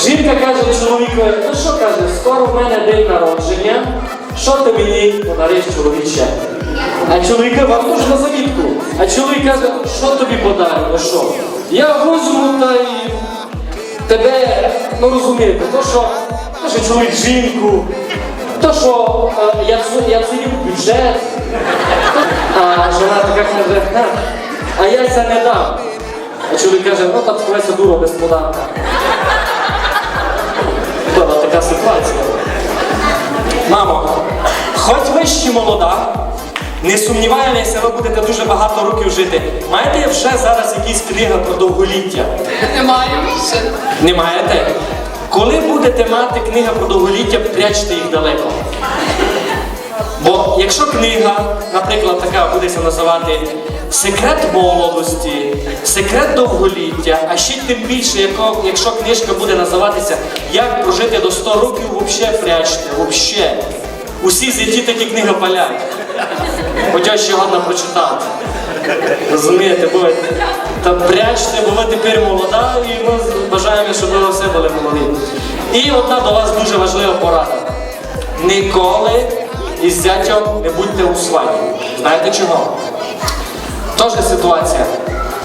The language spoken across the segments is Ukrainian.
Жінка каже чоловікові, ну що каже, скоро в мене день народження, що ти мені подариш чоловіче? А чоловік вам теж на завітку. А чоловік каже, що тобі подарю, ну що? Я возьму та й тебе, ну розумієте, то що, то що чоловік жінку, то що е, я, ц- я ціню бюджет. А жона така каже, «Ха, а я це не дам. А чоловік каже, ну там скоріше дуро без поданка. Така ситуація. Мамо, хоч ви ще молода, не сумніваємося, ви будете дуже багато років жити. Маєте вже зараз якісь книги про довголіття? Немає ще. Не маєте? Коли будете мати книги про довголіття, прячте їх далеко. Бо якщо книга, наприклад, така будеться називати Секрет молодості, секрет довголіття, а ще тим більше, якщо книжка буде називатися Як прожити до 100 років, взагалі прячте, взагалі. Усі зяті такі книги палять. Хоча ще годно прочитати. Розумієте, бо та прячте, бо ви тепер молода, і ми бажаємо, щоб ви все були молоді. І одна до вас дуже важлива порада. Ніколи із зятем не будьте у свадьбі. Знаєте чого? Тож ситуація.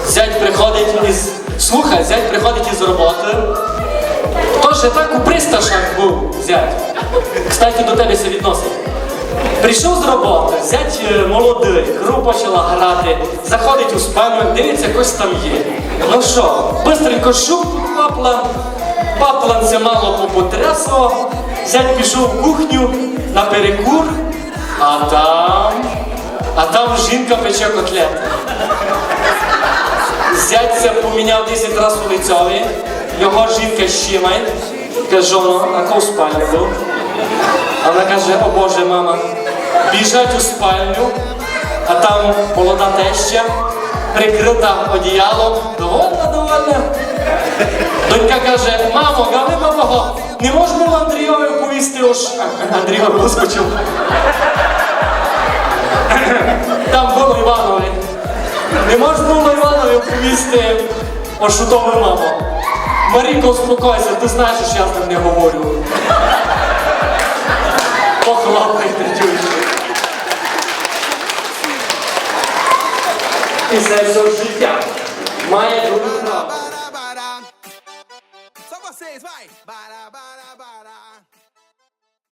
Зять приходить із. Слухай, зять приходить із роботи. Тож так у присташах був зять. Кстати, до тебе це відносить. Прийшов з роботи, зять е, молодий, гру почала грати, заходить у спальню, дивиться, якось там є. Ну що, бистренько шуп паплан, паплан це мало попотрясо, зять пішов в кухню на перекур, а там, а там жінка пече котлети. Зять поміняв 10 разів у лицьові, його жінка щимає, каже, а кого спальню був? А Вона каже, о Боже, мама, біжать у спальню, а там молода теща, прикрита одіялом, довольна, довольна. Донька каже, мамо, гави бабого, не можна в Андрійові повісти уж. А, Андрійов вискочив. Там було Іванові. Не можна було Іванові повісти маршрутова мама. Маріко, успокойся, ти знаєш, що я з ним не говорю. Похлопний дитючий. І це все життя. Має другу правду. Só vocês, vai!